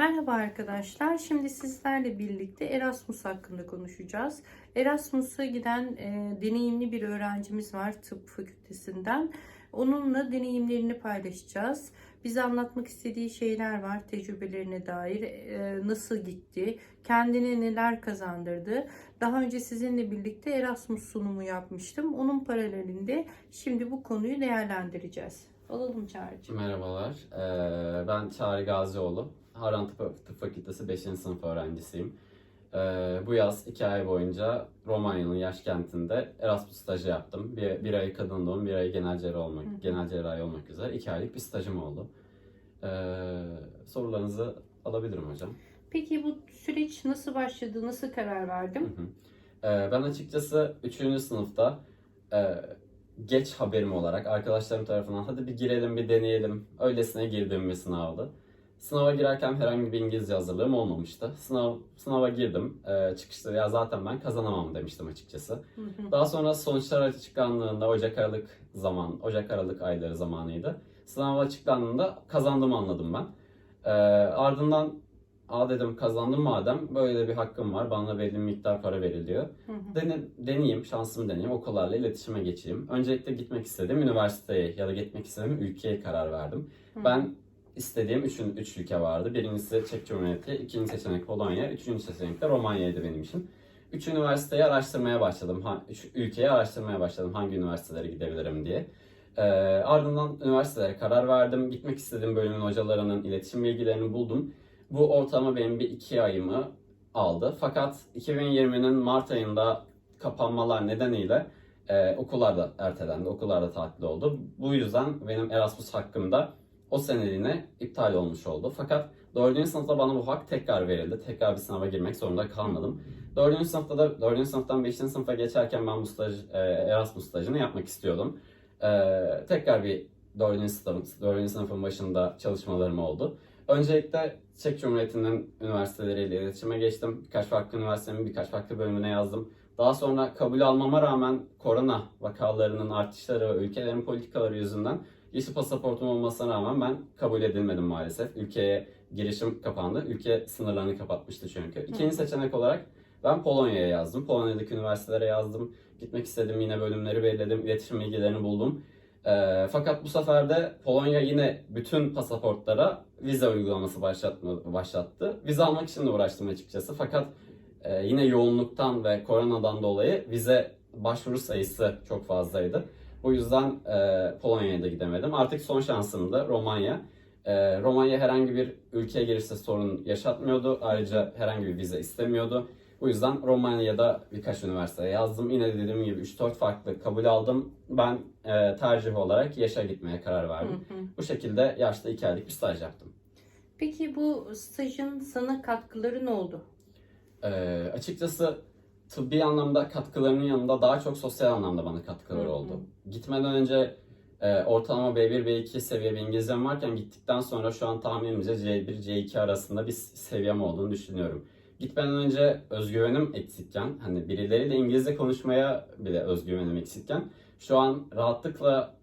Merhaba arkadaşlar. Şimdi sizlerle birlikte Erasmus hakkında konuşacağız. Erasmus'a giden e, deneyimli bir öğrencimiz var tıp fakültesinden. Onunla deneyimlerini paylaşacağız. Bize anlatmak istediği şeyler var, tecrübelerine dair, e, nasıl gitti, kendine neler kazandırdı. Daha önce sizinle birlikte Erasmus sunumu yapmıştım. Onun paralelinde şimdi bu konuyu değerlendireceğiz. Alalım Çağrı'cığım. Merhabalar, ee, ben Çağrı Gazioğlu. Harran Tıp, Tıp Fakültesi 5. sınıf öğrencisiyim. Ee, bu yaz 2 ay boyunca Romanya'nın yaş kentinde Erasmus stajı yaptım. Bir, bir ay kadın doğum, bir ay genel cerrahi olmak, Hı. genel cerrahi olmak üzere 2 aylık bir stajım oldu. Ee, sorularınızı alabilirim hocam. Peki bu süreç nasıl başladı, nasıl karar Hı hı. Ee, ben açıkçası 3. sınıfta e, geç haberim olarak arkadaşlarım tarafından hadi bir girelim bir deneyelim öylesine girdiğim bir sınavdı. Sınava girerken herhangi bir İngilizce hazırlığım olmamıştı. Sınav sınava girdim. Ee, çıkışta ya zaten ben kazanamam demiştim açıkçası. Daha sonra sonuçlar açıklandığında Ocak Aralık zaman, Ocak Aralık ayları zamanıydı. Sınav açıklandığında kazandığımı anladım ben. Ee, ardından Aa dedim kazandım madem böyle bir hakkım var bana belli bir miktar para veriliyor. Hı hı. Dene, deneyeyim, şansımı deneyeyim, okullarla iletişime geçeyim. Öncelikle gitmek istediğim üniversiteye ya da gitmek istediğim ülkeye karar verdim. Hı. Ben istediğim üç, üç ülke vardı. Birincisi Çek Cumhuriyeti, ikinci seçenek Polonya, üçüncü seçenek de Romanya'ydı benim için. Üç üniversiteyi araştırmaya başladım. Ha, üç ülkeyi araştırmaya başladım hangi üniversitelere gidebilirim diye. Ee, ardından üniversitelere karar verdim. Gitmek istediğim bölümün hocalarının iletişim bilgilerini buldum. Bu ortalama benim bir iki ayımı aldı. Fakat 2020'nin Mart ayında kapanmalar nedeniyle e, okullar da ertelendi, okullar da tatil oldu. Bu yüzden benim Erasmus hakkım da o seneliğine iptal olmuş oldu. Fakat 4. sınıfta bana bu hak tekrar verildi. Tekrar bir sınava girmek zorunda kalmadım. 4. sınıfta da 4. sınıftan 5. sınıfa geçerken ben bu staj, e, Erasmus stajını yapmak istiyordum. E, tekrar bir 4. sınıf, 4. sınıfın başında çalışmalarım oldu. Öncelikle Çek Cumhuriyeti'nin üniversiteleriyle iletişime geçtim. Birkaç farklı üniversitenin birkaç farklı bölümüne yazdım. Daha sonra kabul almama rağmen korona vakalarının artışları ve ülkelerin politikaları yüzünden yeşil pasaportum olmasına rağmen ben kabul edilmedim maalesef. Ülkeye girişim kapandı. Ülke sınırlarını kapatmıştı çünkü. İkinci seçenek olarak ben Polonya'ya yazdım. Polonya'daki üniversitelere yazdım. Gitmek istediğim yine bölümleri belirledim. İletişim bilgilerini buldum. Ee, fakat bu sefer de Polonya yine bütün pasaportlara vize uygulaması başlatma, başlattı. Vize almak için de uğraştım açıkçası. Fakat e, yine yoğunluktan ve koronadan dolayı vize başvuru sayısı çok fazlaydı. Bu yüzden e, Polonya'ya da gidemedim. Artık son şansım da Romanya. E, Romanya herhangi bir ülkeye girişte sorun yaşatmıyordu. Ayrıca herhangi bir vize istemiyordu. Bu yüzden Romanya'da birkaç üniversiteye yazdım. Yine dediğim gibi 3-4 farklı kabul aldım. Ben e, tercih olarak Yaş'a gitmeye karar verdim. Hı hı. Bu şekilde yaşta 2 aylık bir staj yaptım. Peki bu stajın sana katkıları ne oldu? E, açıkçası tıbbi anlamda katkılarının yanında daha çok sosyal anlamda bana katkıları Hı hı. oldu. Gitmeden önce e, ortalama B1, B2 seviye bir İngilizcem varken gittikten sonra şu an tahminimce C1, C2 arasında bir seviyem olduğunu düşünüyorum. Gitmeden önce özgüvenim eksikken, hani birileriyle İngilizce konuşmaya bile özgüvenim eksikken şu an rahatlıkla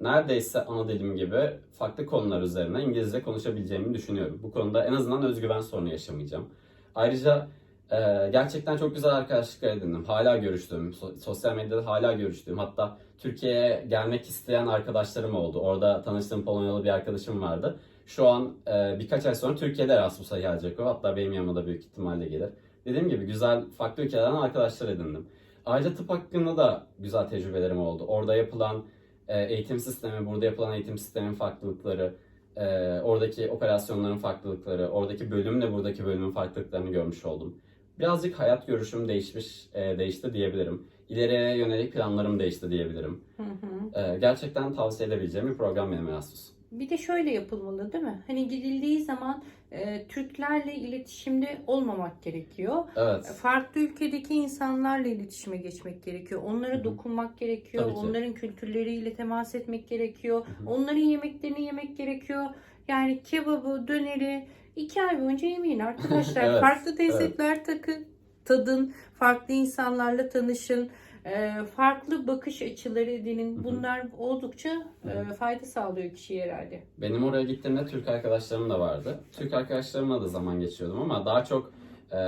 neredeyse ana dilim gibi farklı konular üzerine İngilizce konuşabileceğimi düşünüyorum. Bu konuda en azından özgüven sorunu yaşamayacağım. Ayrıca e, gerçekten çok güzel arkadaşlıklar edindim. Hala görüştüğüm, so- sosyal medyada hala görüştüğüm, hatta Türkiye'ye gelmek isteyen arkadaşlarım oldu. Orada tanıştığım Polonyalı bir arkadaşım vardı. Şu an e, birkaç ay sonra Türkiye'de Erasmus'a gelecek o. Hatta benim yanıma da büyük ihtimalle gelir. Dediğim gibi güzel farklı ülkelerden arkadaşlar edindim. Ayrıca tıp hakkında da güzel tecrübelerim oldu. Orada yapılan e, eğitim sistemi, burada yapılan eğitim sistemin farklılıkları, e, oradaki operasyonların farklılıkları, oradaki bölümle buradaki bölümün farklılıklarını görmüş oldum. Birazcık hayat görüşüm değişmiş, e, değişti diyebilirim. İleriye yönelik planlarım değişti diyebilirim. Hı hı. E, gerçekten tavsiye edebileceğim bir program benim Erasmus. Bir de şöyle yapılmalı değil mi? Hani gidildiği zaman e, Türklerle iletişimde olmamak gerekiyor. Evet. Farklı ülkedeki insanlarla iletişime geçmek gerekiyor. Onlara Hı hı. dokunmak gerekiyor. Tabii ki. Onların kültürleriyle temas etmek gerekiyor. Hı hı. Onların yemeklerini yemek gerekiyor. Yani kebabı, döneri iki ay boyunca yemeyin arkadaşlar. Evet, Farklı lezzetler takın, tadın, farklı insanlarla tanışın. e, farklı bakış açıları edinin bunlar oldukça e, Evet. fayda sağlıyor kişiye herhalde. Benim oraya gittiğimde Türk arkadaşlarım da vardı. Türk arkadaşlarımla da zaman geçiriyordum ama daha çok e,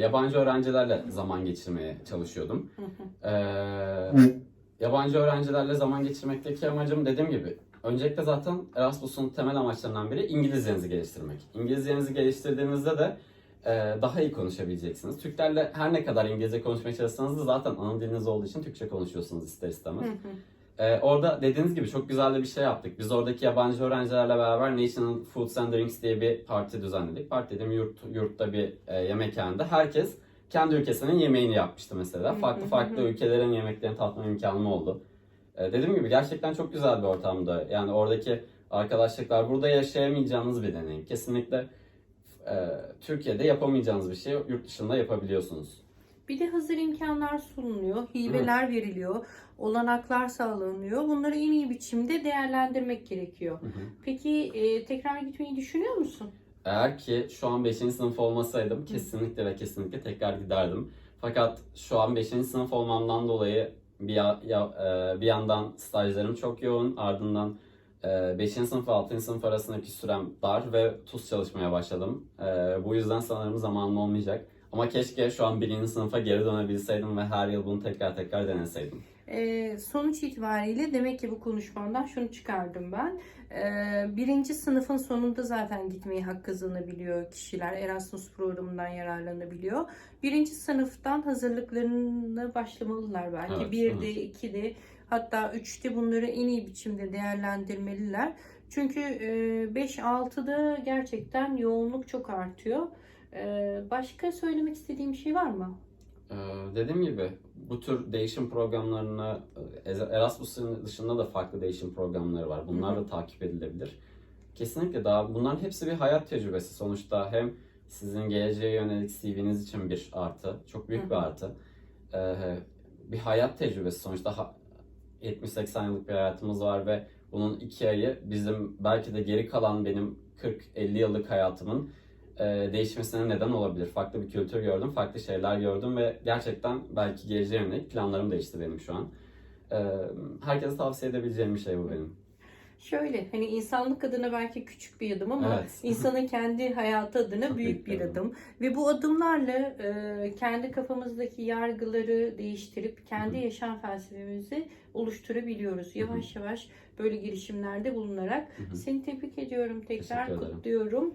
yabancı öğrencilerle zaman geçirmeye çalışıyordum. Hı hı. E, yabancı öğrencilerle zaman geçirmekteki amacım dediğim gibi öncelikle zaten Erasmus'un temel amaçlarından biri İngilizcenizi geliştirmek. İngilizcenizi geliştirdiğinizde de e, daha iyi konuşabileceksiniz. Türklerle her ne kadar İngilizce konuşmaya çalışsanız da zaten ana diliniz olduğu için Türkçe konuşuyorsunuz ister istemez. Ee, orada dediğiniz gibi çok güzel de bir şey yaptık. Biz oradaki yabancı öğrencilerle beraber National Foods and Drinks diye bir parti düzenledik. Parti dediğim yurt, yurtta bir e, yemekhanede. Herkes kendi ülkesinin yemeğini yapmıştı mesela. Farklı farklı ülkelerin yemeklerini tatma imkanım oldu. Ee, dediğim gibi gerçekten çok güzel bir ortamda. Yani oradaki arkadaşlıklar burada yaşayamayacağınız bir deneyim. Kesinlikle e, Türkiye'de yapamayacağınız bir şey yurt dışında yapabiliyorsunuz. Bir de hazır imkanlar sunuluyor, hibeler veriliyor, olanaklar sağlanıyor. Bunları en iyi biçimde değerlendirmek gerekiyor. Hı hı. Peki e, tekrar gitmeyi düşünüyor musun? Eğer ki şu an 5. sınıf olmasaydım kesinlikle ve kesinlikle tekrar giderdim. Fakat şu an 5. sınıf olmamdan dolayı bir, ya, ya- e, bir yandan stajlarım çok yoğun ardından 5. sınıf ve 6. sınıf arasındaki sürem dar ve tuz çalışmaya başladım. E, Bu yüzden sanırım zamanım olmayacak. Ama keşke şu an 1. sınıfa geri dönebilseydim ve her yıl bunu tekrar tekrar deneseydim. E, sonuç itibariyle demek ki bu konuşmandan şunu çıkardım ben. E, birinci sınıfın sonunda zaten gitmeyi hak kazanabiliyor kişiler. Erasmus programından yararlanabiliyor. Birinci sınıftan hazırlıklarına başlamalılar belki. Evet, bir de, evet. iki de hatta üçte bunları en iyi biçimde değerlendirmeliler. Çünkü 5-6'da gerçekten yoğunluk çok artıyor. E, başka söylemek istediğim şey var mı? Ee, dediğim gibi bu tür değişim programlarını e, Erasmus'un dışında da farklı değişim programları var. Bunlar da takip edilebilir. Kesinlikle daha bunların hepsi bir hayat tecrübesi. Sonuçta hem sizin geleceğe yönelik CV'niz için bir artı, çok büyük bir artı. Ee, bir hayat tecrübesi. Sonuçta ha- 70-80 yıllık bir hayatımız var ve bunun iki ayı bizim belki de geri kalan benim 40-50 yıllık hayatımın değişmesine neden olabilir. Farklı bir kültür gördüm, farklı şeyler gördüm ve gerçekten belki geleceğe yönelik planlarım değişti benim şu an. E, herkese tavsiye edebileceğim bir şey bu benim. Şöyle hani insanlık adına belki küçük bir adım ama Evet. insanın kendi hayatı adına Çok büyük bir adım. adım. Ve bu adımlarla e, kendi kafamızdaki yargıları değiştirip kendi yaşam felsefemizi oluşturabiliyoruz. Yavaş yavaş böyle girişimlerde bulunarak. Seni tebrik ediyorum tekrar kutluyorum.